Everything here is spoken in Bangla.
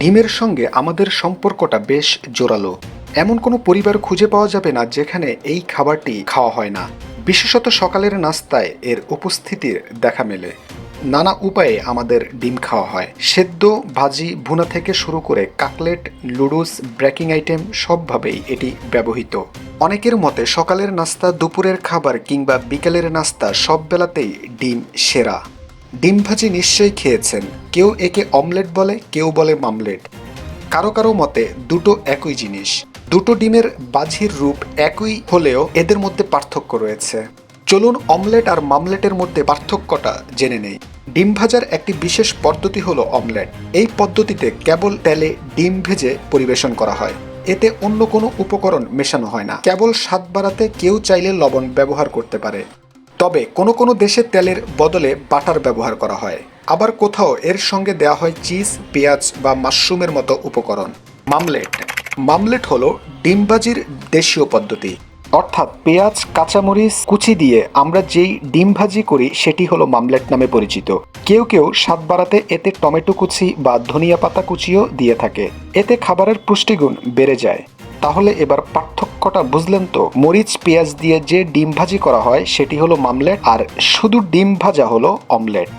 ডিমের সঙ্গে আমাদের সম্পর্কটা বেশ জোরালো। এমন কোনো পরিবার খুঁজে পাওয়া যাবে না যেখানে এই খাবারটি খাওয়া হয় না। বিশেষত সকালের নাস্তায় এর উপস্থিতির দেখা মেলে। নানা উপায়ে আমাদের ডিম খাওয়া হয়। সেদ্ধ, ভাজি, ভুনা থেকে শুরু করে কাকলেট লুডুস ব্রেকিং আইটেম সবভাবেই এটি ব্যবহৃত। অনেকের মতে সকালের নাস্তা, দুপুরের খাবার কিংবা বিকেলের নাস্তা সব বেলাতেই ডিম সেরা। ডিম ভাজি নিশ্চয়ই খেয়েছেন। কেউ একে অমলেট বলে, কেউ বলে মামলেট। কারও কারও মতে দুটো একই জিনিস। দুটো ডিমের বাজির রূপ একই হলেও এদের মধ্যে পার্থক্য রয়েছে। চলুন অমলেট আর মামলেটের মধ্যে পার্থক্যটা জেনে নেই। ডিম ভাজার একটি বিশেষ পদ্ধতি হলো অমলেট। এই পদ্ধতিতে কেবল তেলে ডিম ভেজে পরিবেশন করা হয়। এতে অন্য কোনো উপকরণ মেশানো হয় না। কেবল স্বাদ বাড়াতে কেউ চাইলে লবণ ব্যবহার করতে পারে। তবে কোনো কোনো দেশে তেলের বদলে বাটার ব্যবহার করা হয়। আবার কোথাও এর সঙ্গে দেওয়া হয় চিজ, পেঁয়াজ বা মাশরুমের মতো উপকরণ। মামলেট। মামলেট হলো ডিমবাজির দেশীয় পদ্ধতি। অর্থাৎ পেঁয়াজ, কাঁচামরিচ, কুচি দিয়ে আমরা যেই ডিম ভাজি করি, সেটি হলো মামলেট নামে পরিচিত। কেউ কেউ স্বাদ বাড়াতে এতে টমেটো কুচি বা ধনিয়া পাতা কুচিও দিয়ে থাকে। এতে খাবারের পুষ্টিগুণ বেড়ে যায়। তাহলে এবার পার্থক্যটা বুঝলেন তো। মরিচ, পেঁয়াজ দিয়ে যে ডিম ভাজি করা হয়, সেটি হলো মামলেট, আর শুধু ডিম ভাজা হলো অমলেট।